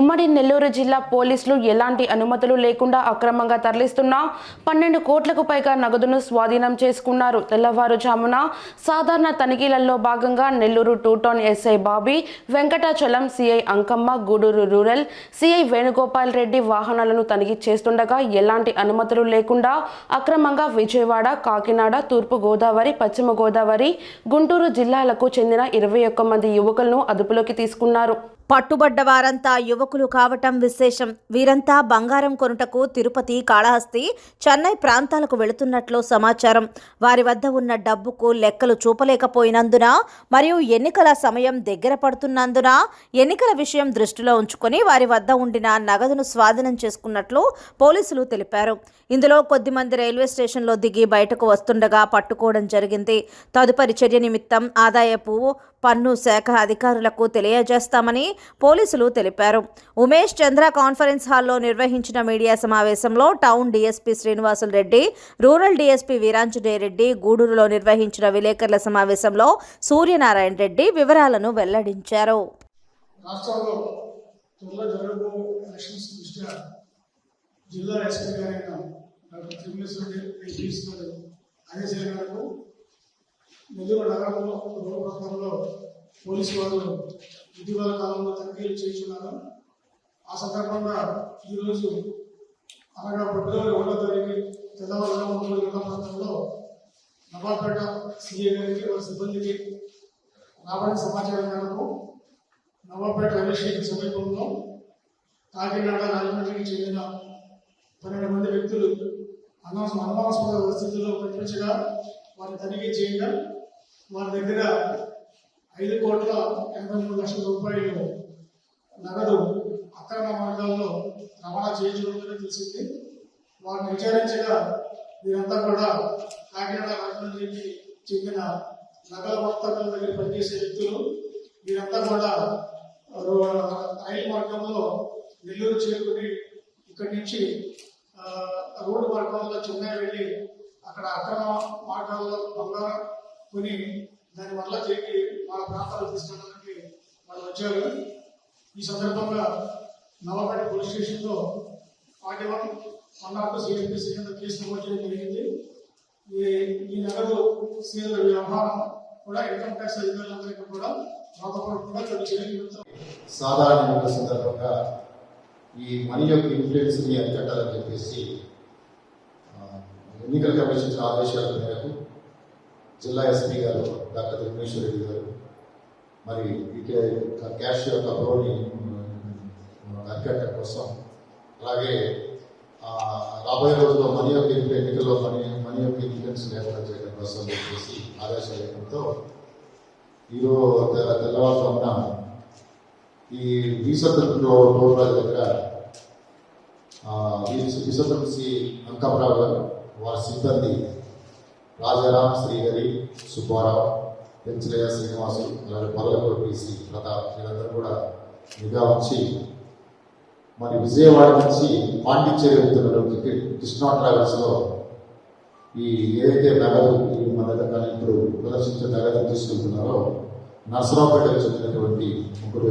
ఉమ్మడి నెల్లూరు జిల్లా పోలీసులు ఎలాంటి అనుమతులు లేకుండా అక్రమంగా తరలిస్తున్న పన్నెండు కోట్లకు పైగా నగదును స్వాధీనం చేసుకున్నారు. తెల్లవారుజామున సాధారణ తనిఖీలలో భాగంగా Nellore two town SI Bobby Venkatachalam CI Ankamma Gudur rural CI Venugopal Reddy వాహనాలను తనిఖీ చేస్తుండగా ఎలాంటి అనుమతులు లేకుండా అక్రమంగా విజయవాడ కాకినాడ తూర్పు గోదావరి పశ్చిమ గోదావరి గుంటూరు జిల్లాలకు చెందిన ఇరవై ఒక్క మంది యువకులను అదుపులోకి తీసుకున్నారు. పట్టుబడ్డ వారంతా యువకులు కావటం విశేషం. వీరంతా బంగారం కొనుటకు తిరుపతి కాళహస్తి చెన్నై ప్రాంతాలకు వెళుతున్నట్లు సమాచారం. వారి వద్ద ఉన్న డబ్బుకు లెక్కలు చూపలేకపోయినందున మరియు ఎన్నికల సమయం దగ్గర పడుతున్నందున ఎన్నికల విషయం దృష్టిలో ఉంచుకొని వారి వద్ద ఉండిన నగదును స్వాధీనం చేసుకున్నట్లు పోలీసులు తెలిపారు. ఇందులో కొద్దిమంది రైల్వే స్టేషన్లో దిగి బయటకు వస్తుండగా పట్టుకోవడం జరిగింది. తదుపరి చర్య నిమిత్తం ఆదాయపు పన్ను శాఖ అధికారులకు తెలియజేస్తామని పోలీసులు తెలిపారు. ఉమేష్ చంద్ర కాన్ఫరెన్స్ హాల్లో నిర్వహించిన మీడియా సమావేశంలో town DSP Srinivasulu Reddy rural DSP Veeranjaneyareddy గూడూరులో నిర్వహించిన విలేకరుల సమావేశంలో సూర్యనారాయణ రెడ్డి వివరాలను వెల్లడించారు. రాష్ట్రంలో త్వరలో జరగబో ఎలక్షన్స్ దృష్ట్యా జిల్లా ఎస్పీ గారైన డాక్టర్ నెల్లూరు నగరంలో రోడ్డు పక్కనలో పోలీసు వాళ్ళు ఇటీవల కాలంలో తనిఖీలు చేస్తున్నారు. ఆ సందర్భంగా ఈరోజు అనగా ఫిబ్రవరి ఒకటో తారీఖు తెల్లవారుజామున మూడు ప్రాంతంలో నవాబ్పేట సీఏ గారికి వారి సిబ్బందికి రాబడిన సమాచారం మేరకు నవాబ్పేట రైల్వే సమీపంలో కాకినాడ రాజమండ్రికి చెందిన పన్నెండు మంది వ్యక్తులు అనవస అనుమానాస్పద పరిస్థితుల్లో కనిపించగా వారిని తనిఖీ చేయగా వారి దగ్గర ఐదు కోట్ల ఎనభై మూడు లక్షల రూపాయలు నగదు అక్రమ మార్గాల్లో రవాణా చేయించడం తెలిసింది. వారిని విచారించగా వీరంతా కూడా కాకినాడ రాజమండ్రికి చెందిన నగల వర్తకుల దగ్గర పనిచేసే వ్యక్తులు వీరంతా కూడా రో- రైలు మార్గంలో నెల్లూరు చేరుకుని ఇక్కడి నుంచి రోడ్డు మార్గంలో చెన్నై వెళ్ళి అక్కడ అక్రమ మార్గాల్లో బంగారం కొని దాని వల్ల తిరిగి వాళ్ళ ప్రాంతాలు తీసుకెళ్ళడానికి వాళ్ళు వచ్చారు. ఈ సందర్భంగా నవాపేట పోలీస్ స్టేషన్లో ఫార్టీ వన్ వన్ ఆఫ్ సిఎంపీసీ కింద కేసు నమోదు చేయడం జరిగింది. ఈ ఈ నగదు సీల వ్యవహారం కూడా ఇన్కమ్ ట్యాక్స్ అధికారులందరికీ కూడా రాతపడకుండా చర్యలు సాధారణ సందర్భంగా ఈ మనీ యొక్క ఇన్ఫ్లుయెన్స్ని అరికట్టాలని చెప్పేసి ఎన్నికల కమిషన్ ఆదేశాల మేరకు జిల్లా ఎస్పీ గారు డాక్టర్ విఘ్నేశ్వర రెడ్డి గారు మరి ఇక క్యాష్ యొక్క ఫ్లోని అరికట్టడం కోసం అలాగే రాబోయే రోజుల్లో మనీ యొక్క ఇన్ఫ్లు- ఎన్నికల్లో మనీ మనీ యొక్క ఇన్ఫ్లుయెన్స్ లేకుండా చేయడం కోసం చెప్పేసి ఆదేశాలతో ఈరోజు తెల్లవారుజామున ఈ వీసత్రం టోల్ దగ్గర వీసత్రం సి గారు వారి సిబ్బంది రాజారాం శ్రీహరి సుబ్బారావు పెంచలయ్య శ్రీనివాసు అలాగే పొరలకూడ శ్రీ ప్రతాప్ వీళ్ళందరూ కూడా నిఘా వచ్చి మరి విజయవాడ నుంచి పాండిచ్చేరి వెళ్తున్నారు కృష్ణా ట్రావెల్స్లో ఈ ఏదైతే నగదు మన దగ్గర ఇప్పుడు ప్రదర్శించే నగదు తీసుకెళ్తున్నారో నర్సరావుపేటకు చెందినటువంటి ముగ్గురు